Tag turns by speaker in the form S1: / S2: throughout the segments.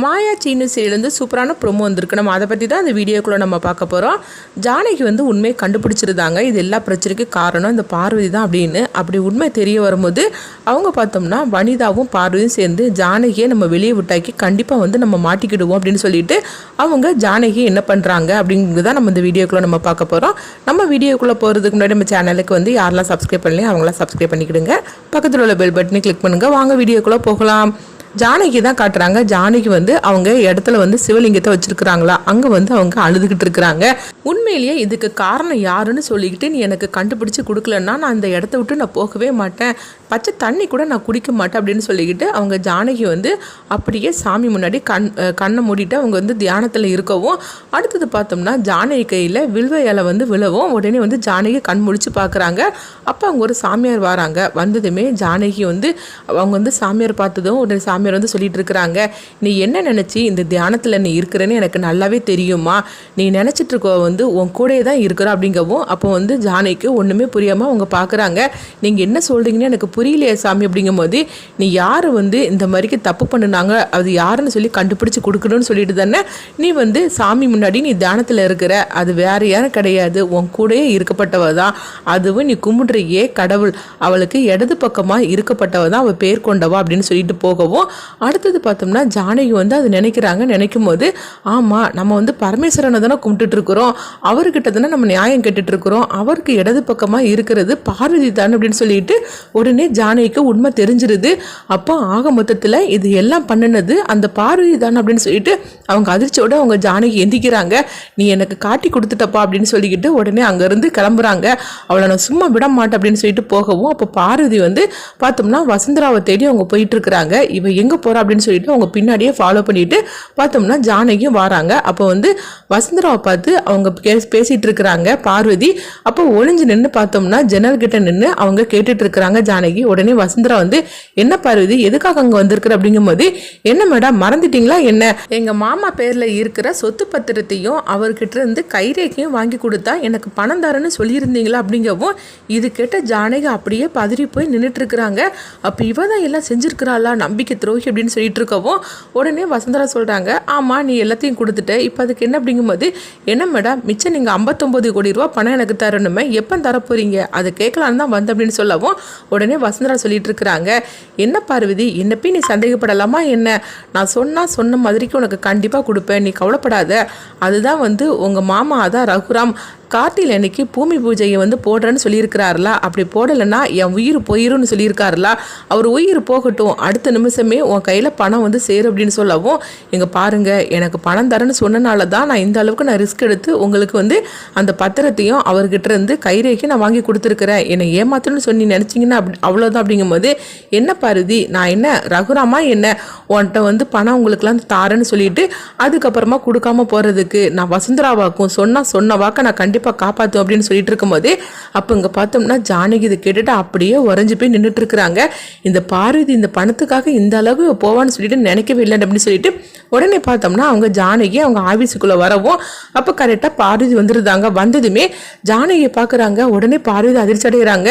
S1: மாயா சீனு சீரியலேருந்து சூப்பரான ப்ரொமோ வந்திருக்கு. நம்ம அதை பற்றி தான் அந்த வீடியோக்குள்ளே நம்ம பார்க்க போகிறோம் ஜானகி வந்து உண்மையை கண்டுபிடிச்சிருந்தாங்க. இது எல்லா பிரச்சனைக்கும் காரணம் இந்த பார்வதி தான் அப்படின்னு. அப்படி உண்மை தெரிய வரும்போது அவங்க பார்த்தோம்னா வனிதாவும் பார்வதியும் சேர்ந்து ஜானகியை நம்ம வெளியே விட்டாக்கி கண்டிப்பாக வந்து நம்ம மாட்டிக்கிடுவோம் அப்படின்னு சொல்லிட்டு அவங்க ஜானகி என்ன பண்ணுறாங்க அப்படிங்கிறது தான் நம்ம இந்த வீடியோக்குள்ளே நம்ம பார்க்க போகிறோம் நம்ம வீடியோக்குள்ளே போகிறதுக்கு முன்னாடி நம்ம சேனலுக்கு வந்து யாரெல்லாம் சப்ஸ்கிரைப் பண்ணலையும் அவங்களாம் சப்ஸ்கிரைப் பண்ணிக்கிடுங்க. பக்கத்தில் உள்ள பெல் பட்டனை கிளிக் பண்ணுங்கள் வாங்க வீடியோக்குள்ளே போகலாம். ஜானகி தான் காட்டுறாங்க. ஜானகி வந்து அவங்க இடத்துல வந்து சிவலிங்கத்தை வச்சிருக்கிறாங்களா? அங்க வந்து அவங்க அழுதுகிட்டு இருக்கிறாங்க. உண்மையிலேயே இதுக்கு காரணம் யாருன்னு சொல்லிக்கிட்டு நீ எனக்கு கண்டுபிடிச்சு கொடுக்கலன்னா நான் அந்த இடத்த விட்டு நான் போகவே மாட்டேன். பச்சை தண்ணி கூட நான் குடிக்க மாட்டேன் அப்படின்னு சொல்லிக்கிட்டு அவங்க ஜானகி வந்து அப்படியே சாமி முன்னாடி கண் கண்ணை மூடிட்டு அவங்க வந்து தியானத்தில் இருக்கவும் அடுத்தது பார்த்தோம்னா ஜானகி கையில் வில்வ இலை வந்து விழவும் உடனே வந்து ஜானகி கண் முடிச்சு பார்க்குறாங்க அப்போ அவங்க ஒரு சாமியார் வராங்க. வந்ததுமே ஜானகி வந்து அவங்க வந்து சாமியார் பார்த்ததும் உடனே சாமியார் வந்து சொல்லிட்டு இருக்கிறாங்க நீ என்ன நினச்சி இந்த தியானத்தில் நீ இருக்கிறேன்னு எனக்கு நல்லாவே தெரியுமா? நீ நினச்சிட்டு இருக்க வந்து உன் கூடயே தான் இருக்கிற அப்படிங்கவும் அப்போ வந்து ஜானகிக்கு ஒன்றுமே புரியாமல் அவங்க பார்க்குறாங்க நீங்கள் என்ன சொல்கிறீங்கன்னு எனக்கு புரியலையே சாமி அப்படிங்கும்போது நீ யார் வந்து இந்த மாதிரிக்கு தப்பு பண்ணினாங்க? அது யாருன்னு சொல்லி கண்டுபிடிச்சி கொடுக்கணும்னு சொல்லிட்டு தானே நீ வந்து சாமி முன்னாடி நீ தியானத்தில் இருக்கிற? அது வேற யாரும் கிடையாது. உன் கூடயே இருக்கப்பட்டவ தான். அதுவும் நீ கும்பிடுறியே கடவுள். அவளுக்கு இடது பக்கமாக இருக்கப்பட்டவ தான் அவள் பேர் கொண்டவா? அப்படின்னு சொல்லிட்டு போகவும் அடுத்தது பார்த்தோம்னா ஜானகி வந்து அது நினைக்கிறாங்க. நினைக்கும் போது ஆமாம் நம்ம வந்து பரமேஸ்வரனை தானே கும்பிட்டுட்டு இருக்கிறோம். அவர்கிட்ட தானே நம்ம நியாயம் கேட்டுட்டு இருக்கிறோம். அவருக்கு இடது பக்கமாக இருக்கிறது பார்வதி தான். அப்படின்னு சொல்லிட்டு உடனே ஜானகிக்கு உண்மை தெரிஞ்சிருது. அப்போ ஆக மொத்தத்தில் இது எல்லாம் பண்ணினது அந்த பார்வதி தான் அப்படின்னு சொல்லிட்டு அவங்க அதிர்ச்சியோடு அவங்க ஜானகி எந்திக்கிறாங்க. நீ எனக்கு காட்டி கொடுத்துட்டப்பா அப்படின்னு சொல்லிக்கிட்டு உடனே அங்கேருந்து கிளம்புறாங்க. அவளை நான் சும்மா விட மாட்டேன் அப்படின்னு சொல்லிட்டு போகவும் அப்போ பார்வதி வந்து பார்த்தோம்னா வசுந்தராவை தேடி அவங்க போயிட்டு இருக்கிறாங்க இவ எங்கே போகிறா அப்படின்னு சொல்லிட்டு அவங்க பின்னாடியே ஃபாலோ பண்ணிட்டு பார்த்தோம்னா ஜானகியும் வராங்க. அப்போ வந்து வசுந்தராவை பார்த்து அவங்க பே- பேசிட்டு இருக்கிறாங்க பார்வதி. அப்போ ஒளிஞ்சு நின்று பார்த்தோம்னா ஜன்னல் கிட்ட நின்று அவங்க கேட்டுட்டு இருக்கிறாங்க ஜானகி. உடனே வசுந்தரா வந்து என்ன பார்வதி எதுக்காக அங்கே வந்திருக்கிற? அப்படிங்கும்போது என்ன மேடம் மறந்துட்டீங்களா? என்ன? எங்க மாமா பேர்ல இருக்கிற சொத்து பத்திரத்தையும் அவர்கிட்ட இருந்து கைரேக்கையும் வாங்கி கொடுத்தா எனக்கு பணம் தரேன்னு சொல்லியிருந்தீங்களா? அப்படிங்கவும் இது கேட்ட ஜானகி அப்படியே பதறி போய் நின்றுட்டு இருக்கிறாங்க அப்போ இவ தான் எல்லாம் செஞ்சிருக்கிறாளா? நம்பிக்கை துரோகி அப்படின்னு சொல்லிட்டு இருக்கவும் உடனே வசுந்தரா சொல்றாங்க ஆமா நீ எல்லாத்தையும் கொடுத்துட்ட. இப்போ அதுக்கு என்ன? அப்படிங்கும்போது என்ன மேடம் மிச்சம் நீங்க ஐம்பத்தொம்பது கோடி ரூபா பணம் எனக்கு தரணுமே. எப்போ தர போறீங்க அதை கேட்கலான்னு தான் வந்த அப்படின்னு சொல்லவும் உடனே வசுந்தரா சொல்லிட்டு இருக்கிறாங்க என்ன பார்வதி? என்ன போய் நீ சந்தேகப்படலாமா என்ன? நான் சொன்னால் சொன்ன மாதிரிக்கு உனக்கு கண்டிப்பாக கொடுப்பேன். நீ கவலைப்படாத. அதுதான் வந்து உங்கள் மாமா அதான் ரகுராம். கார்த்திகை அன்னைக்கு பூமி பூஜையை வந்து போடுறேன்னு சொல்லியிருக்கிறாருல. அப்படி போடலைன்னா என் உயிர் போயிரும்னு சொல்லியிருக்காருல. அவர் உயிர் போகட்டும். அடுத்த நிமிஷமே உன் கையில் பணம் வந்து சேரும் அப்படின்னு சொல்லவும் இங்கே பாருங்கள் எனக்கு பணம் தரேன்னு சொன்னனால தான் நான் இந்த அளவுக்கு நான் ரிஸ்க் எடுத்து உங்களுக்கு வந்து அந்த பத்திரத்தையும் அவர்கிட்ட இருந்து கைரேகை நான் வாங்கி கொடுத்துருக்குறேன். என்னை ஏமாத்தணும்னு சொல்லி நினச்சிங்கன்னா அப்படி அவ்வளோதான் அப்படிங்கும்போது என்ன பருதி நான் என்ன ரகுராமா என்ன? உன்கிட்ட வந்து பணம் உங்களுக்குலாம் தாரேன்னு சொல்லிட்டு அதுக்கப்புறமா கொடுக்காம போகிறதுக்கு நான் வசுந்தராவாக்கும் சொன்னால் சொன்ன வாக்க நான் கண்டிப்பாக காப்பாற்றும் அப்படின்னு சொல்லிட்டு இருக்கும்போது அப்போ இங்கே பார்த்தோம்னா ஜானகி இதை கேட்டுட்டு அப்படியே உறைஞ்சி போய் நின்றுட்டு இருக்கிறாங்க. இந்த பார்வதி இந்த பணத்துக்காக இந்த அளவு போவான்னு சொல்லிட்டு நினைக்கவே இல்லை அப்படின்னு சொல்லிட்டு உடனே பார்த்தோம்னா அவங்க ஜானகி அவங்க ஆஃபீஸுக்குள்ளே வரவும் அப்போ கரெக்டாக பார்வதி வந்துருந்தாங்க. வந்ததுமே ஜானகியை பார்க்குறாங்க. உடனே பார்வதி அதிர்ச்சி அடைகிறாங்க.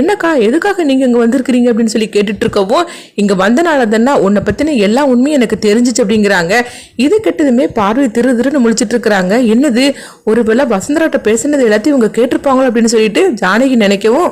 S1: என்னக்கா எதுக்காக நீங்கள் இங்கே வந்திருக்கிறீங்க அப்படின்னு சொல்லி கேட்டுட்டு இருக்கவும் இங்கே வந்தனால தானே உன்னை பற்றின எல்லா உண்மையும் எனக்கு தெரிஞ்சிச்சு அப்படிங்கிறாங்க. இது கெட்டதுமே பார்வதி திரு திருன்னு முழிச்சிட்டு இருக்கிறாங்க. என்னது ஒருவேளை வசந்தராட்ட பேசினது எல்லாத்தையும் இவங்க கேட்டிருப்பாங்களோ அப்படின்னு சொல்லிட்டு ஜானகி நினைக்கவும்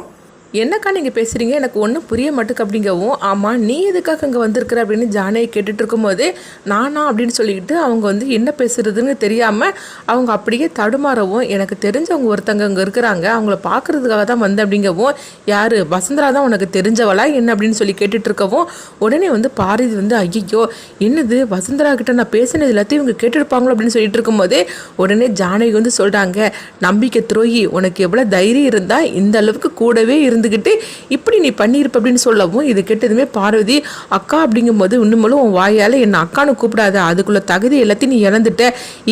S1: என்னக்கா நீங்கள் பேசுகிறீங்க எனக்கு ஒன்றும் புரிய மாட்டுக்கு அப்படிங்கவும் ஆமாம் நீ எதுக்காக இங்கே வந்திருக்கிற அப்படின்னு ஜானையை கேட்டுட்டு இருக்கும்போது நானா அப்படின்னு சொல்லிக்கிட்டு அவங்க வந்து என்ன பேசுறதுன்னு தெரியாமல் அவங்க அப்படியே தடுமாறவும் எனக்கு தெரிஞ்சவங்க ஒருத்தங்க அங்கே இருக்கிறாங்க அவங்கள பார்க்கறதுக்காக தான் வந்தேன் அப்படிங்கவும் யார்? வசந்தரா தான் உனக்கு தெரிஞ்சவளா? என்ன அப்படின்னு சொல்லி கேட்டுட்டு இருக்கவும் உடனே வந்து பாரதி வந்து ஐயோ என்னது? வசந்தரா கிட்ட நான் பேசினது எல்லாத்தையும் இவங்க கேட்டிருப்பாங்களோ அப்படின்னு சொல்லிட்டு இருக்கும்போது உடனே ஜானகி வந்து சொல்கிறாங்க நம்பிக்கை துரோகி உனக்கு எவ்வளோ தைரியம் இருந்தால் இந்த அளவுக்கு கூடவே இருந்துக்கிட்டு இப்படி நீ பண்ணியிருப்ப அப்படின்னு சொல்லவும் இது கெட்டதுமே பார்வதி அக்கா அப்படிங்கும்போது இன்னுமலும் உன் வாயால் என்னை அக்கான்னு கூப்பிடாத அதுக்குள்ள தகுதி எல்லாத்தையும் நீ இழந்துட்ட.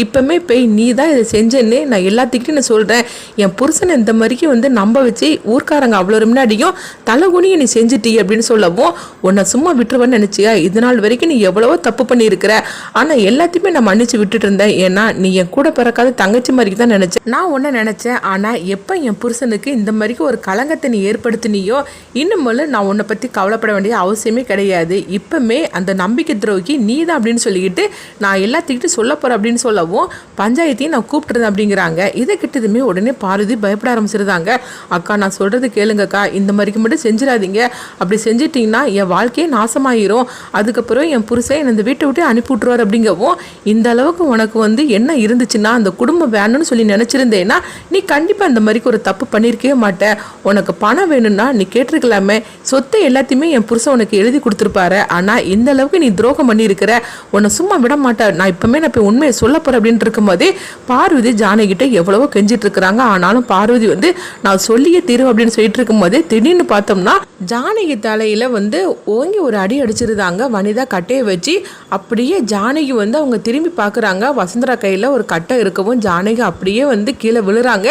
S1: இப்பவுமே போய் நீ தான் இதை செஞ்சேன்னு நான் எல்லாத்துக்கிட்டையும் நான் சொல்கிறேன் என் புருஷனை இந்த மாதிரிக்கு வந்து நம்ப வச்சு ஊர்க்காரங்க அவ்வளோ முன்னாடியும் தலைகுனியை நீ செஞ்சுட்டி அப்படின்னு சொல்லவும் உன்னை சும்மா விட்டுருவேன்னு நினச்சியா? இது நாள் வரைக்கும் நீ எவ்வளவோ தப்பு பண்ணியிருக்கிற. ஆனால் எல்லாத்தையுமே நான் மன்னிச்சு விட்டுட்டு இருந்தேன். ஏன்னா நீ என் கூட பிறக்காத தங்கச்சி மாதிரிக்கு தான் நினச்சேன் நான் ஒன்று நினச்சேன். ஆனால் எப்போ என் புருஷனுக்கு இந்த மாதிரிக்கு ஒரு கலங்கத்தை நீ ஏற்படுத்தினியோ இன்னும் நான் உன்னை பற்றி கவலைப்பட வேண்டிய அவசியமே கிடையாது. இப்போமே அந்த நம்பிக்கை துரோகி நீ தான் அப்படின்னு சொல்லிக்கிட்டு நான் எல்லாத்துக்கிட்ட சொல்ல போகிறேன் அப்படின்னு சொல்லவும் பஞ்சாயத்தையும் நான் கூப்பிட்டுருந்தேன் அப்படிங்கிறாங்க. இதை கிட்டதுமே உடனே பாரதி பயப்பட ஆரம்பிச்சிருந்தாங்க. அக்கா நான் சொல்கிறது கேளுங்கக்கா. இந்த மாதிரிக்கு மட்டும் செஞ்சிடாதீங்க. அப்படி செஞ்சிட்டிங்கன்னா என் வாழ்க்கையே நாசமாயிரும். அதுக்கப்புறம் என் புருஷன் என்னை இந்த வீட்டை விட்டு அனுப்பி விட்ருவார் அப்படிங்கவும் இந்த அளவுக்கு உனக்கு வந்து என்ன இருந்துச்சுன்னா அந்த குடும்பம் வேணும்னு சொல்லி நினச்சிருந்தேன்னா நீ கண்டிப்பாக இந்த மாதிரிக்கு ஒரு தப்பு பண்ணியிருக்கவே மாட்டேன் உனக்கு பணம் வேணும்னா நீ கேட்டிருக்கலாமே. சொத்தை எல்லாத்தையுமே என் புருஷன் உனக்கு எழுதி கொடுத்துருப்பாரு. ஆனால் இந்த அளவுக்கு நீ துரோகம் பண்ணியிருக்கிற. உன்னை சும்மா விட மாட்டேன் நான் இப்போமே நான் இப்போ உண்மையை சொல்ல போகிறேன் அப்படின்ட்டு இருக்கும்போதே பார்வதி ஜானகிட்ட எவ்வளவோ கெஞ்சிட்டு இருக்கிறாங்க. ஆனாலும் பார்வதி வந்து நான் சொல்லியே தீரும் அப்படின்னு சொல்லிட்டு இருக்கும்போதே திடீர்னு பார்த்தோம்னா ஜானகி தலையில் வந்து ஓங்கி ஒரு அடி அடிச்சிருந்தாங்க. வனிதா கட்டையை வச்சு அப்படியே ஜானகி வந்து அவங்க திரும்பி பார்க்குறாங்க. வசுந்தரா கையில் ஒரு கட்டை இருக்கவும் ஜானகி அப்படியே வந்து கீழே விழுறாங்க.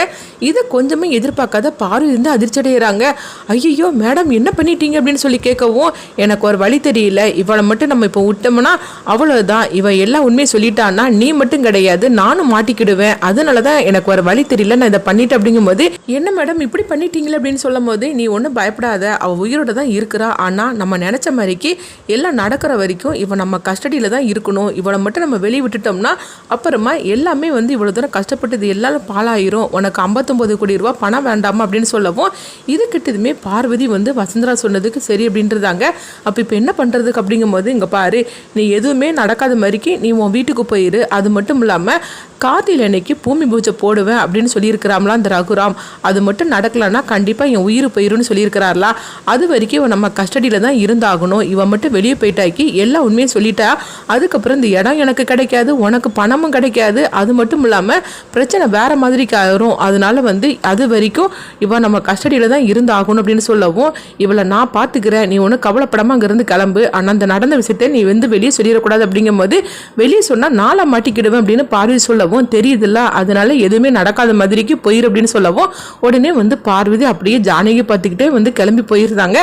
S1: இதை கொஞ்சமே எதிர்பார்க்காத பார்வதி வந்து அதிர்ச்சி அடைகிறாங்க ஐயோ மேடம் என்ன பண்ணிட்டீங்க அப்படின்னு சொல்லி கேட்கவும் எனக்கு ஒரு வழி தெரியல. இவளை மட்டும் நம்ம இப்போ விட்டோம்னா அவ்வளோதான் இவன் எல்லாம் உண்மையை சொல்லிட்டான்னா நீ மட்டும் கிடையாது நானும் மாட்டிக்கிடுவேன். அதனால தான் எனக்கு ஒரு வழி தெரியல நான் இதை பண்ணிட்டேன் அப்படிங்கும்போது என்ன மேடம் இப்படி பண்ணிட்டீங்களே? அப்படின்னு சொல்லும் போது நீ ஒன்றும் பயப்படாத. அவள் உயிரோட தான் இருக்கிறா. ஆனால் நம்ம நினச்ச மாதிரிக்கு எல்லாம் நடக்கிற வரைக்கும் இவன் நம்ம கஸ்டடியில் தான் இருக்கணும். இவளை மட்டும் நம்ம வெளியே விட்டுட்டோம்னா அப்புறமா எல்லாமே வந்து இவ்வளோ தூரம் கஷ்டப்பட்டது எல்லாரும் பாலாயிரும் உனக்கு ஐம்பத்தொம்பது கோடி ரூபா பணம் வேண்டாமா? அப்படின்னு சொல்லவும் இதுக்கு கேட்டதுமே பார்வதி வந்து வசுந்தரா சொன்னதுக்கு சரி அப்படின்றதாங்க. அப்போ இப்போ என்ன பண்ணுறதுக்கு அப்படிங்கும்போது இங்கே பாரு நீ எதுவுமே நடக்காத மாதிரிக்கு நீ உன் வீட்டுக்கு போயிரு. அது மட்டும் இல்லாமல் கார்த்தியில் அன்னைக்கு பூமி பூஜை போடுவேன் அப்படின்னு சொல்லியிருக்கிறாங்களா அந்த ரகுராம். அது மட்டும் நடக்கலைன்னா கண்டிப்பாக என் உயிர் போயிருன்னு சொல்லியிருக்கிறார்களா அது வரைக்கும் இவன் நம்ம கஸ்டடியில் தான் இருந்தாகணும். இவன் மட்டும் வெளியே போயிட்டாக்கி எல்லா உண்மையும் சொல்லிட்டா. அதுக்கப்புறம் இந்த இடம் எனக்கு கிடைக்காது உனக்கு பணமும் கிடைக்காது. அது மட்டும் இல்லாமல் பிரச்சனை வேறு மாதிரிக்கு ஆயிரும். அதனால வந்து அது வரைக்கும் இவன் நம்ம கஸ்டடியில் தான் இருந்தாகணும் அப்படின்னு சொல்லவும் இவளை நான் பார்த்துக்கிறேன். நீ ஒன்றும் கவலைப்படாமல் அங்கேருந்து கிளம்பு. ஆனால் அந்த நடந்த விஷயத்தை நீ வந்து வெளியே சொல்லிடக்கூடாது. அப்படிங்கும்போது வெளியே சொன்னால் நாளை மாட்டிக்கிடுவேன் அப்படின்னு பார்வதி சொல்லவும் தெரியுதுல்ல. அதனால எதுவுமே நடக்காத மாதிரிக்கு போயிரு அப்படின்னு சொல்லவும் உடனே வந்து பார்வதி அப்படியே ஜானகி பார்த்துக்கிட்டே வந்து கிளம்பி போயிருந்தாங்க.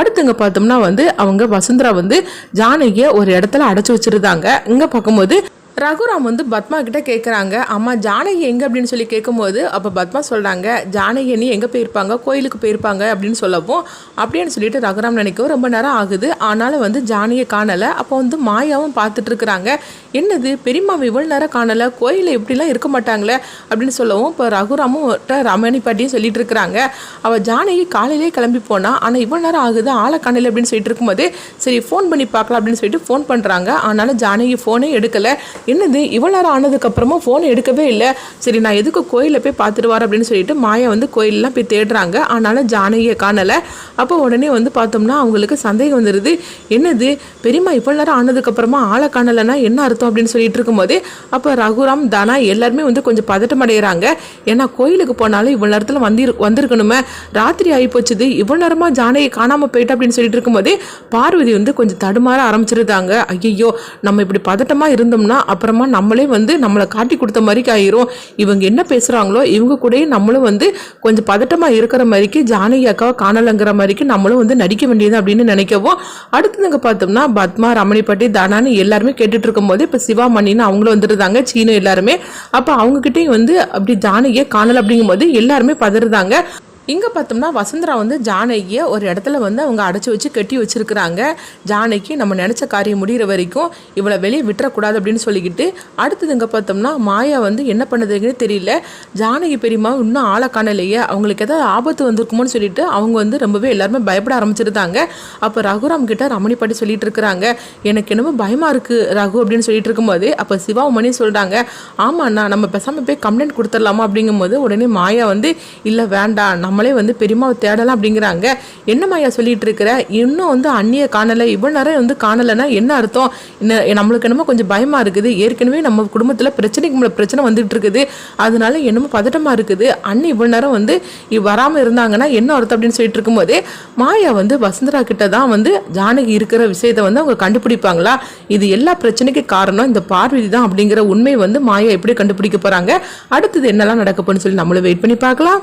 S1: அடுத்துங்க பார்த்தோம்னா வந்து அவங்க வசுந்தரா வந்து ஜானகியை ஒரு இடத்துல அடைச்சி வச்சிருந்தாங்க. இங்கே பார்க்கும்போது ரகுராம் வந்து பத்மா கிட்ட கேட்குறாங்க அம்மா ஜானகி எங்கே? அப்படின்னு சொல்லி கேட்கும்போது அப்போ பத்மா சொல்கிறாங்க ஜானகி நீ எங்கே போயிருப்பாங்க? கோயிலுக்கு போயிருப்பாங்க? அப்படின்னு சொல்லவும் அப்படின்னு சொல்லிட்டு ரகுராம் நினைக்கவும் ரொம்ப நேரம் ஆகுது. ஆனாலும் வந்து ஜானகியை காணலை. அப்போ வந்து மாயாவும் பார்த்துட்டு இருக்கிறாங்க. என்னது? பெரியம்மா இவ்வளோ நேரம் காணலை? கோயிலில் எப்படிலாம் இருக்க மாட்டாங்களே? அப்படின்னு சொல்லவும் இப்போ ரகுராமும் ரமணி பாட்டியும் சொல்லிட்டு இருக்கிறாங்க. அவள் ஜானகி காலையிலே கிளம்பி போனால் ஆனால் இவ்வளோ நேரம் ஆகுது. ஆளை காணலை. அப்படின்னு சொல்லிட்டு இருக்கும்போது சரி ஃபோன் பண்ணி பார்க்கலாம். அப்படின்னு சொல்லிட்டு ஃபோன் பண்ணுறாங்க ஆனாலும் ஜானகி ஃபோனே எடுக்கலை. என்னது இவ்வளோ நேரம் ஆனதுக்கப்புறமா ஃபோன் எடுக்கவே இல்லை. சரி நான் எதுக்கு கோயிலில் போய் பார்த்துட்டு வரேன் அப்படின்னு சொல்லிட்டு மாயா வந்து கோயிலெலாம் போய் தேடுறாங்க. ஆனாலும் ஜானகியை காணலை. அப்போ உடனே வந்து பார்த்தோம்னா அவங்களுக்கு சந்தேகம் வந்துடுது என்னது பெரியம்மா இவ்வளோ நேரம் ஆனதுக்கப்புறமா ஆளை காணலைன்னா என்ன அர்த்தம் அப்படின்னு சொல்லிட்டு இருக்கும்போது அப்போ ரகுராம் தானா எல்லாருமே வந்து கொஞ்சம் பதட்டம் அடைகிறாங்க ஏன்னா கோயிலுக்கு போனாலும் இவ்வளோ நேரத்தில் வந்து வந்திருக்கணுமே. ராத்திரி ஆகி போச்சுது இவ்வளோ நேரமாக ஜானகி காணாமல் போயிட்டு அப்படின்னு சொல்லிட்டு இருக்கும்போதே பார்வதி வந்து கொஞ்சம் தடுமாற ஆரம்பிச்சிருந்தாங்க. ஐயோ நம்ம இப்படி பதட்டமாக இருந்தோம்னா அப்புறமா நம்மளே வந்து நம்மளை காட்டி கொடுத்த மாதிரிக்கு ஆயிரும். இவங்க என்ன பேசுகிறாங்களோ இவங்க கூடயே நம்மளும் வந்து கொஞ்சம் பதட்டமாக இருக்கிற மாதிரிக்கு ஜானகி அக்காவை காணலைங்கிற மாதிரிக்கு நம்மளும் வந்து நடிக்க வேண்டியது அப்படின்னு நினைக்கவும் அடுத்ததுங்க பார்த்தோம்னா பத்மா ரமணிப்பட்டி தானான்னு எல்லாருமே கேட்டுட்டு இருக்கும்போது இப்போ சிவா மணின்னு அவங்களும் வந்துருந்தாங்க சீனும் எல்லாருமே. அப்போ அவங்ககிட்டயும் வந்து அப்படி ஜானகியை காணல் அப்படிங்கும்போது எல்லாருமே பதறுதாங்க. இங்கே பார்த்தோம்னா வசுந்தரா வந்து ஜானகியை ஒரு இடத்துல வந்து அவங்க அடைச்சி வச்சு கட்டி வச்சுருக்கிறாங்க. ஜானகி நம்ம நினச்ச காரியம் முடிகிற வரைக்கும் இவளை வெளியே விட்டுறக்கூடாது அப்படின்னு சொல்லிக்கிட்டு அடுத்தது இங்கே பார்த்தோம்னா மாயா வந்து என்ன பண்ணுதுங்கன்னு தெரியல. ஜானகி பெரியம்மா இன்னும் ஆளை காணலையே. அவங்களுக்கு ஏதாவது ஆபத்து வந்திருக்குமோன்னு சொல்லிட்டு அவங்க வந்து ரொம்பவே எல்லாருமே பயப்பட ஆரம்பிச்சிருந்தாங்க. அப்போ ரகுராம் கிட்ட ரமணி பாட்டி சொல்லிட்டு இருக்கிறாங்க. எனக்கு என்னமோ பயமாக இருக்குது ரகு அப்படின்னு சொல்லிட்டு இருக்கும்போது அப்போ சிவாமணி சொல்கிறாங்க ஆமாண்ணா நம்ம பேசாமல் போய் கம்ப்ளைண்ட் கொடுத்துடலாமா அப்படிங்கும்போது உடனே மாயா வந்து இல்லை வேண்டாம். நம்ம நம்மளே வந்து பெரியம்மாவை தேடலாம் அப்படிங்கிறாங்க. என்ன மாயா சொல்லிட்டு இருக்கிற இன்னும் வந்து அண்ணியை காணலை. இவ்வளோ நேரம் வந்து காணலைன்னா என்ன அர்த்தம்? என்ன நம்மளுக்கு என்னமோ கொஞ்சம் பயமாக இருக்குது. ஏற்கனவே நம்ம குடும்பத்தில் பிரச்சனைக்கு மேலே பிரச்சனை வந்துட்டு இருக்குது அதனால என்னமோ பதட்டமாக இருக்குது. அண்ணி இவ்வளோ நேரம் வந்து வராமல் இருந்தாங்கன்னா என்ன அர்த்தம் அப்படின்னு சொல்லிட்டு இருக்கும்போதே மாயா வந்து வசுந்தரா கிட்ட தான் வந்து ஜானகி இருக்கிற விஷயத்தை வந்து அவங்க கண்டுபிடிப்பாங்களா? இது எல்லா பிரச்சனைக்கு காரணம் இந்த பார்வதி தான் அப்படிங்கிற உண்மை வந்து மாயா எப்படி கண்டுபிடிக்க போகிறாங்க அடுத்தது என்னெல்லாம் நடக்க போகணும்னு சொல்லி நம்மளும் வெயிட் பண்ணி பார்க்கலாம்.